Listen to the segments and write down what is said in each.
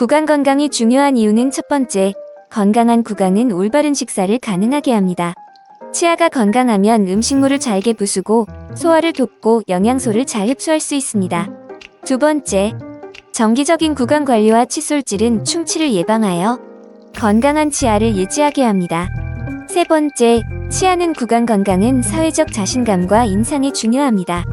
구강 건강이 중요한 이유는 첫 번째, 건강한 구강은 올바른 식사를 가능하게 합니다. 치아가 건강하면 음식물을 잘게 부수고 소화를 돕고 영양소를 잘 흡수할 수 있습니다. 두 번째, 정기적인 구강 관리와 칫솔질은 충치를 예방하여 건강한 치아를 유지하게 합니다. 세 번째, 치아는 구강 건강은 사회적 자신감과 인상이 중요합니다.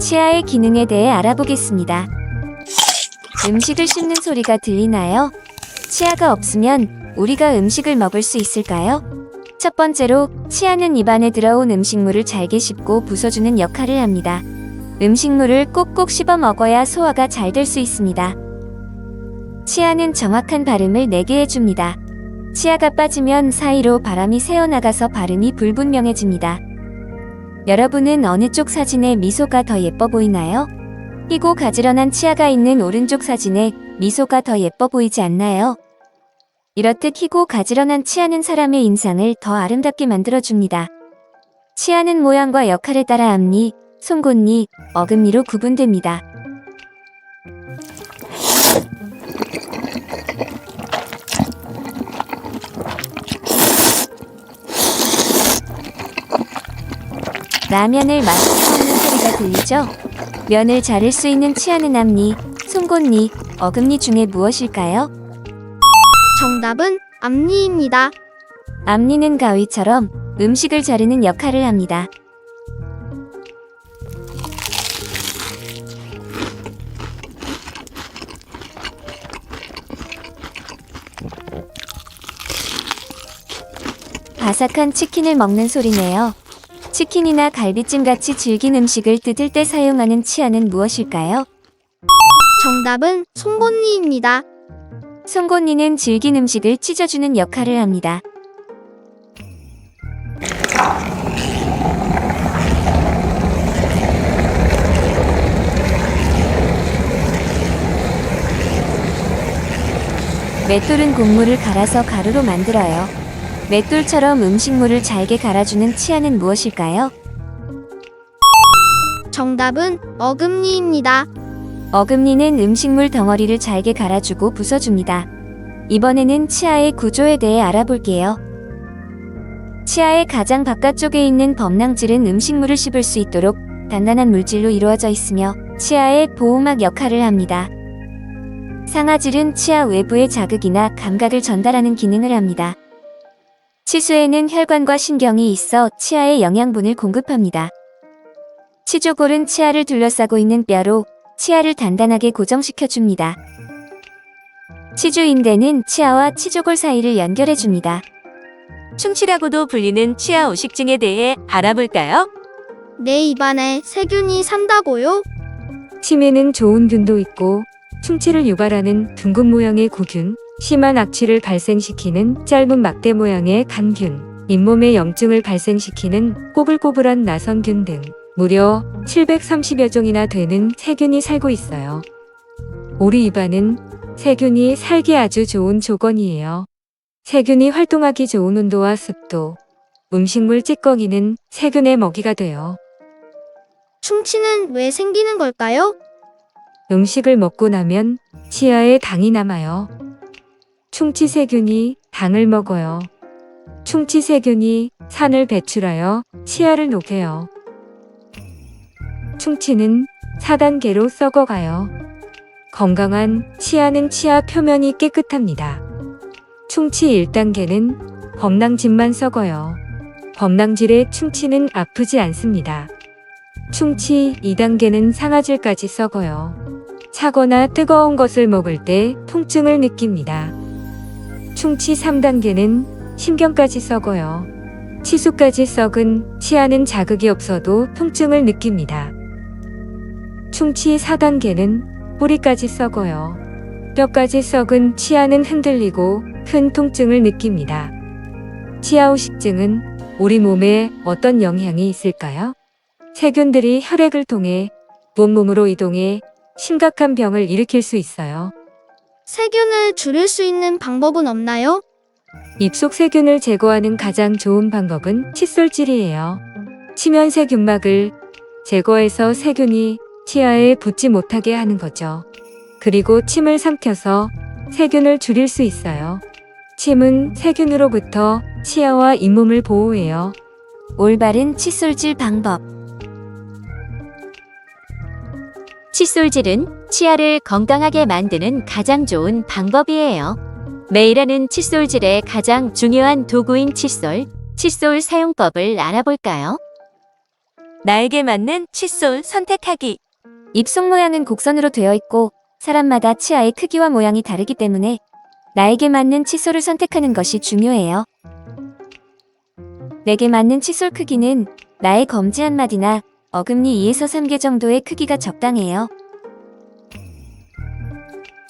치아의 기능에 대해 알아보겠습니다. 음식을 씹는 소리가 들리나요? 치아가 없으면 우리가 음식을 먹을 수 있을까요? 첫 번째로 치아는 입안에 들어온 음식물을 잘게 씹고 부숴주는 역할을 합니다. 음식물을 꼭꼭 씹어 먹어야 소화가 잘 될 수 있습니다. 치아는 정확한 발음을 내게 해줍니다. 치아가 빠지면 사이로 바람이 새어나가서 발음이 불분명해집니다. 여러분은 어느 쪽 사진에 미소가 더 예뻐 보이나요? 희고 가지런한 치아가 있는 오른쪽 사진에 미소가 더 예뻐 보이지 않나요? 이렇듯 희고 가지런한 치아는 사람의 인상을 더 아름답게 만들어줍니다. 치아는 모양과 역할에 따라 앞니, 송곳니, 어금니로 구분됩니다. 라면을 맛있게 먹는 소리가 들리죠? 면을 자를 수 있는 치아는 앞니, 송곳니, 어금니 중에 무엇일까요? 정답은 앞니입니다. 앞니는 가위처럼 음식을 자르는 역할을 합니다. 바삭한 치킨을 먹는 소리네요. 치킨이나 갈비찜 같이 질긴 음식을 뜯을 때 사용하는 치아는 무엇일까요? 정답은 송곳니입니다. 송곳니는 질긴 음식을 찢어주는 역할을 합니다. 맷돌은 곡물을 갈아서 가루로 만들어요. 맷돌처럼 음식물을 잘게 갈아주는 치아는 무엇일까요? 정답은 어금니입니다. 어금니는 음식물 덩어리를 잘게 갈아주고 부숴줍니다. 이번에는 치아의 구조에 대해 알아볼게요. 치아의 가장 바깥쪽에 있는 범낭질은 음식물을 씹을 수 있도록 단단한 물질로 이루어져 있으며 치아의 보호막 역할을 합니다. 상아질은 치아 외부의 자극이나 감각을 전달하는 기능을 합니다. 치수에는 혈관과 신경이 있어 치아에 영양분을 공급합니다. 치조골은 치아를 둘러싸고 있는 뼈로 치아를 단단하게 고정시켜 줍니다. 치주인대는 치아와 치조골 사이를 연결해 줍니다. 충치라고도 불리는 치아 오식증에 대해 알아볼까요? 내 입안에 세균이 산다고요? 치매는 좋은 균도 있고 충치를 유발하는 둥근 모양의 구균, 심한 악취를 발생시키는 짧은 막대 모양의 간균, 잇몸에 염증을 발생시키는 꼬불꼬불한 나선균 등 무려 730여 종이나 되는 세균이 살고 있어요. 우리 입안은 세균이 살기 아주 좋은 조건이에요. 세균이 활동하기 좋은 온도와 습도, 음식물 찌꺼기는 세균의 먹이가 돼요. 충치는 왜 생기는 걸까요? 음식을 먹고 나면 치아에 당이 남아요. 충치세균이 당을 먹어요. 충치세균이 산을 배출하여 치아를 녹여요. 충치는 4단계로 썩어가요. 건강한 치아는 치아 표면이 깨끗합니다. 충치 1단계는 범낭질만 썩어요. 범낭질의 충치는 아프지 않습니다. 충치 2단계는 상아질까지 썩어요. 차거나 뜨거운 것을 먹을 때 통증을 느낍니다. 충치 3단계는 신경까지 썩어요. 치수까지 썩은 치아는 자극이 없어도 통증을 느낍니다. 충치 4단계는 뿌리까지 썩어요. 뼈까지 썩은 치아는 흔들리고 큰 통증을 느낍니다. 치아후식증은 우리 몸에 어떤 영향이 있을까요? 세균들이 혈액을 통해 온몸으로 이동해 심각한 병을 일으킬 수 있어요. 세균을 줄일 수 있는 방법은 없나요? 입속 세균을 제거하는 가장 좋은 방법은 칫솔질이에요. 치면 세균막을 제거해서 세균이 치아에 붙지 못하게 하는 거죠. 그리고 침을 삼켜서 세균을 줄일 수 있어요. 침은 세균으로부터 치아와 잇몸을 보호해요. 올바른 칫솔질 방법. 칫솔질은 치아를 건강하게 만드는 가장 좋은 방법이에요. 매일 하는 칫솔질의 가장 중요한 도구인 칫솔, 칫솔 사용법을 알아볼까요? 나에게 맞는 칫솔 선택하기. 입속 모양은 곡선으로 되어 있고 사람마다 치아의 크기와 모양이 다르기 때문에 나에게 맞는 칫솔을 선택하는 것이 중요해요. 내게 맞는 칫솔 크기는 나의 검지 한 마디나 어금니 2에서 3개 정도의 크기가 적당해요.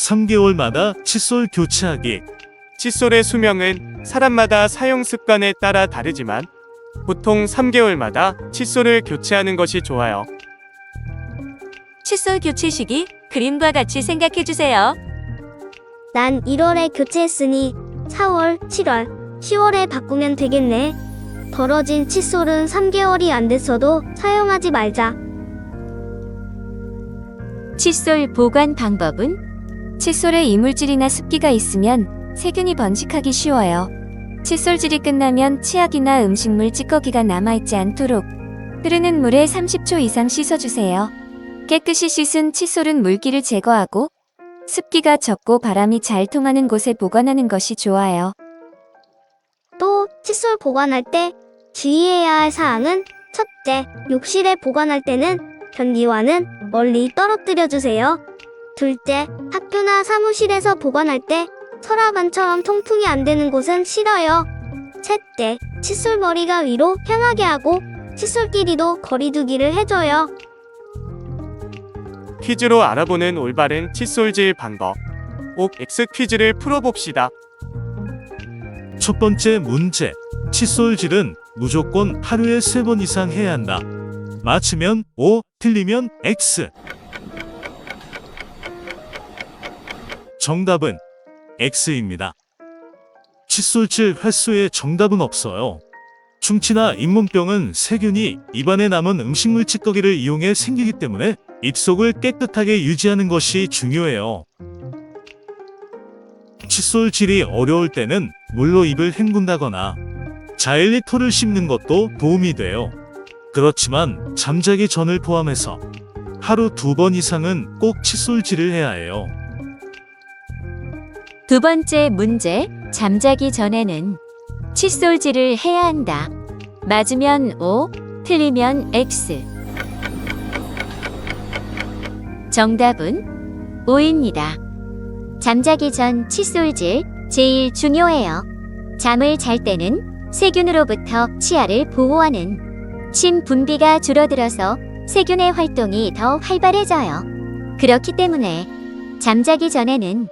3개월마다 칫솔 교체하기. 칫솔의 수명은 사람마다 사용 습관에 따라 다르지만 보통 3개월마다 칫솔을 교체하는 것이 좋아요. 칫솔 교체 시기 그림과 같이 생각해 주세요. 난 1월에 교체했으니 4월, 7월, 10월에 바꾸면 되겠네. 더러진 칫솔은 3개월이 안 됐어도 사용하지 말자. 칫솔 보관 방법은 칫솔에 이물질이나 습기가 있으면 세균이 번식하기 쉬워요. 칫솔질이 끝나면 치약이나 음식물 찌꺼기가 남아있지 않도록 흐르는 물에 30초 이상 씻어주세요. 깨끗이 씻은 칫솔은 물기를 제거하고 습기가 적고 바람이 잘 통하는 곳에 보관하는 것이 좋아요. 또 칫솔 보관할 때 주의해야 할 사항은 첫째, 욕실에 보관할 때는 변기와는 멀리 떨어뜨려 주세요. 둘째, 학교나 사무실에서 보관할 때 서랍안처럼 통풍이 안 되는 곳은 싫어요. 셋째, 칫솔 머리가 위로 향하게 하고 칫솔 길이도 거리두기를 해줘요. 퀴즈로 알아보는 올바른 칫솔질 방법. 옥 X 퀴즈를 풀어봅시다. 첫 번째 문제. 칫솔질은 무조건 하루에 3번 이상 해야 한다. 맞추면 O, 틀리면 X. 정답은 X입니다. 칫솔질 횟수에 정답은 없어요. 충치나 잇몸병은 세균이 입안에 남은 음식물 찌꺼기를 이용해 생기기 때문에 입속을 깨끗하게 유지하는 것이 중요해요. 칫솔질이 어려울 때는 물로 입을 헹군다거나 자일리토를 씹는 것도 도움이 돼요. 그렇지만 잠자기 전을 포함해서 하루 두 번 이상은 꼭 칫솔질을 해야 해요. 두 번째 문제, 잠자기 전에는 칫솔질을 해야 한다. 맞으면 O, 틀리면 X. 정답은 O입니다. 잠자기 전 칫솔질 제일 중요해요. 잠을 잘 때는 세균으로부터 치아를 보호하는 침 분비가 줄어들어서 세균의 활동이 더 활발해져요. 그렇기 때문에 잠자기 전에는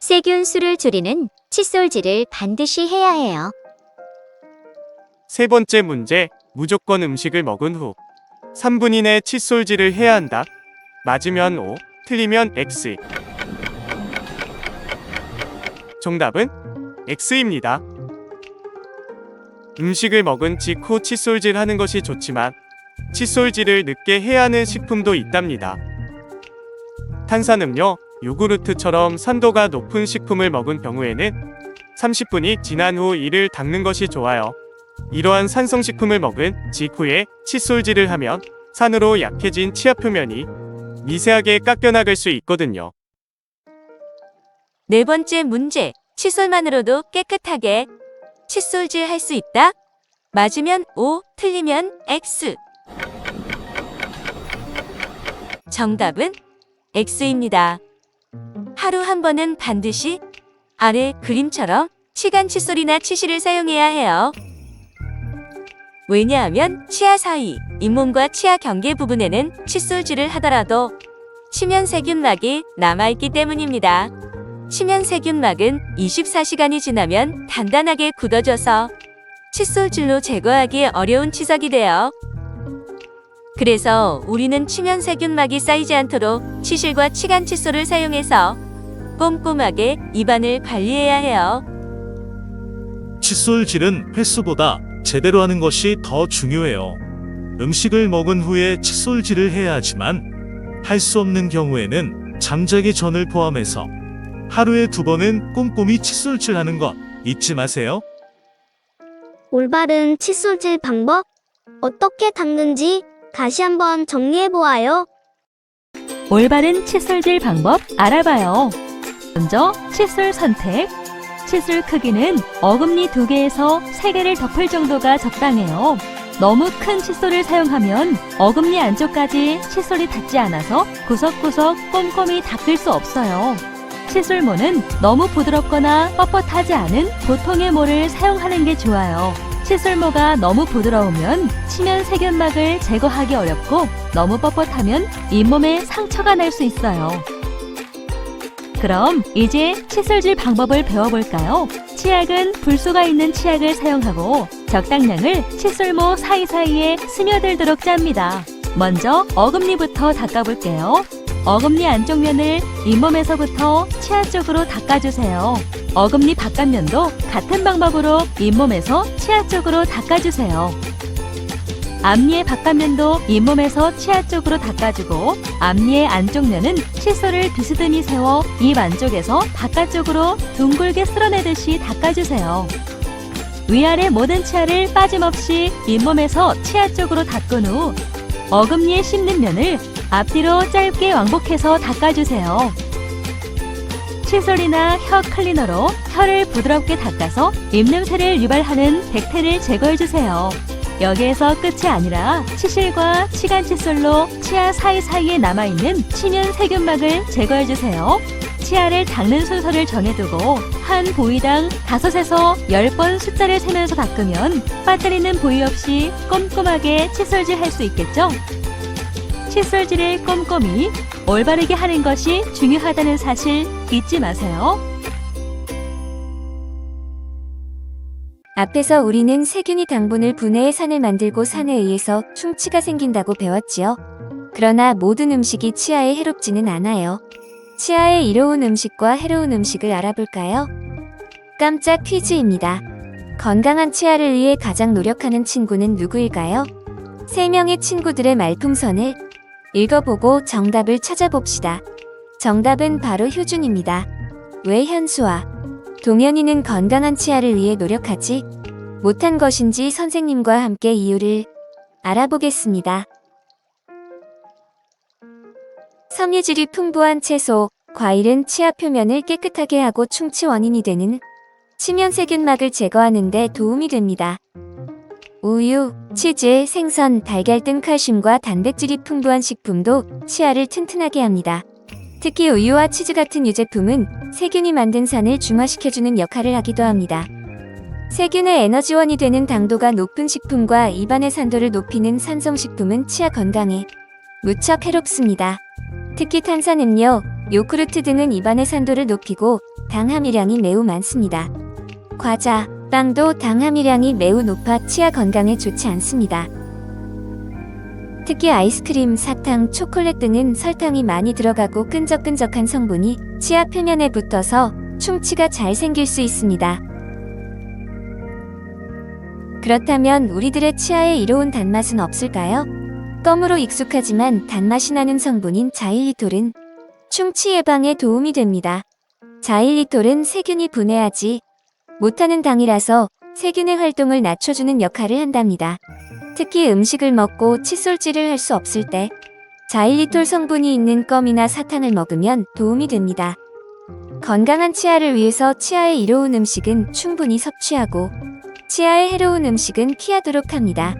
세균 수를 줄이는 칫솔질을 반드시 해야 해요. 세 번째 문제. 무조건 음식을 먹은 후 3분 이내 칫솔질을 해야 한다. 맞으면 O, 틀리면 X. 정답은 X입니다. 음식을 먹은 직후 칫솔질 하는 것이 좋지만 칫솔질을 늦게 해야 하는 식품도 있답니다. 탄산음료, 요구르트처럼 산도가 높은 식품을 먹은 경우에는 30분이 지난 후 이를 닦는 것이 좋아요. 이러한 산성식품을 먹은 직후에 칫솔질을 하면 산으로 약해진 치아 표면이 미세하게 깎여나갈 수 있거든요. 네 번째 문제. 칫솔만으로도 깨끗하게 칫솔질 할 수 있다? 맞으면 O, 틀리면 X. 정답은 X입니다. 하루 한 번은 반드시 아래 그림처럼 치간 칫솔이나 치실을 사용해야 해요. 왜냐하면 치아 사이, 잇몸과 치아 경계 부분에는 칫솔질을 하더라도 치면세균막이 남아있기 때문입니다. 치면세균막은 24시간이 지나면 단단하게 굳어져서 칫솔질로 제거하기 어려운 치석이 돼요. 그래서 우리는 치면세균막이 쌓이지 않도록 치실과 치간 칫솔을 사용해서 꼼꼼하게 입안을 관리해야 해요. 칫솔질은 횟수보다 제대로 하는 것이 더 중요해요. 음식을 먹은 후에 칫솔질을 해야 하지만 할 수 없는 경우에는 잠자기 전을 포함해서 하루에 두 번은 꼼꼼히 칫솔질하는 것 잊지 마세요. 올바른 칫솔질 방법 어떻게 닦는지 다시 한번 정리해 보아요. 올바른 칫솔질 방법 알아봐요. 먼저 칫솔 선택. 칫솔 크기는 어금니 2개에서 3개를 덮을 정도가 적당해요. 너무 큰 칫솔을 사용하면 어금니 안쪽까지 칫솔이 닿지 않아서 구석구석 꼼꼼히 닦을 수 없어요. 칫솔모는 너무 부드럽거나 뻣뻣하지 않은 보통의 모를 사용하는 게 좋아요. 칫솔모가 너무 부드러우면 치면 세균막을 제거하기 어렵고 너무 뻣뻣하면 잇몸에 상처가 날 수 있어요. 그럼 이제 칫솔질 방법을 배워볼까요? 치약은 불소가 있는 치약을 사용하고 적당량을 칫솔모 사이사이에 스며들도록 짭니다. 먼저 어금니부터 닦아볼게요. 어금니 안쪽 면을 잇몸에서부터 치아 쪽으로 닦아주세요. 어금니 바깥면도 같은 방법으로 잇몸에서 치아 쪽으로 닦아주세요. 앞니의 바깥면도 잇몸에서 치아 쪽으로 닦아주고 앞니의 안쪽 면은 칫솔을 비스듬히 세워 입 안쪽에서 바깥쪽으로 둥글게 쓸어내듯이 닦아주세요. 위아래 모든 치아를 빠짐없이 잇몸에서 치아 쪽으로 닦은 후 어금니에 씹는 면을 앞뒤로 짧게 왕복해서 닦아주세요. 칫솔이나 혀 클리너로 혀를 부드럽게 닦아서 입냄새를 유발하는 백태를 제거해주세요. 여기에서 끝이 아니라 치실과 치간 칫솔로 치아 사이사이에 남아있는 치면 세균막을 제거해주세요. 치아를 닦는 순서를 정해두고 한 부위당 5에서 10번 숫자를 세면서 닦으면 빠뜨리는 부위 없이 꼼꼼하게 칫솔질 할 수 있겠죠? 칫솔질을 꼼꼼히 올바르게 하는 것이 중요하다는 사실 잊지 마세요. 앞에서 우리는 세균이 당분을 분해해 산을 만들고 산에 의해서 충치가 생긴다고 배웠지요. 그러나 모든 음식이 치아에 해롭지는 않아요. 치아에 이로운 음식과 해로운 음식을 알아볼까요? 깜짝 퀴즈입니다. 건강한 치아를 위해 가장 노력하는 친구는 누구일까요? 세 명의 친구들의 말풍선을 읽어보고 정답을 찾아봅시다. 정답은 바로 효준입니다. 왜 현수와 동현이는 건강한 치아를 위해 노력하지 못한 것인지 선생님과 함께 이유를 알아보겠습니다. 섬유질이 풍부한 채소, 과일은 치아 표면을 깨끗하게 하고 충치 원인이 되는 치면세균막을 제거하는 데 도움이 됩니다. 우유, 치즈, 생선, 달걀 등 칼슘과 단백질이 풍부한 식품도 치아를 튼튼하게 합니다. 특히 우유와 치즈 같은 유제품은 세균이 만든 산을 중화시켜주는 역할을 하기도 합니다. 세균의 에너지원이 되는 당도가 높은 식품과 입안의 산도를 높이는 산성식품은 치아 건강에 무척 해롭습니다. 특히 탄산음료, 요구르트 등은 입안의 산도를 높이고 당 함유량이 매우 많습니다. 과자, 빵도 당 함유량이 매우 높아 치아 건강에 좋지 않습니다. 특히 아이스크림, 사탕, 초콜릿 등은 설탕이 많이 들어가고 끈적끈적한 성분이 치아 표면에 붙어서 충치가 잘 생길 수 있습니다. 그렇다면 우리들의 치아에 이로운 단맛은 없을까요? 껌으로 익숙하지만 단맛이 나는 성분인 자일리톨은 충치 예방에 도움이 됩니다. 자일리톨은 세균이 분해하지 못하는 당이라서 세균의 활동을 낮춰주는 역할을 한답니다. 특히 음식을 먹고 칫솔질을 할 수 없을 때 자일리톨 성분이 있는 껌이나 사탕을 먹으면 도움이 됩니다. 건강한 치아를 위해서 치아에 이로운 음식은 충분히 섭취하고 치아에 해로운 음식은 피하도록 합니다.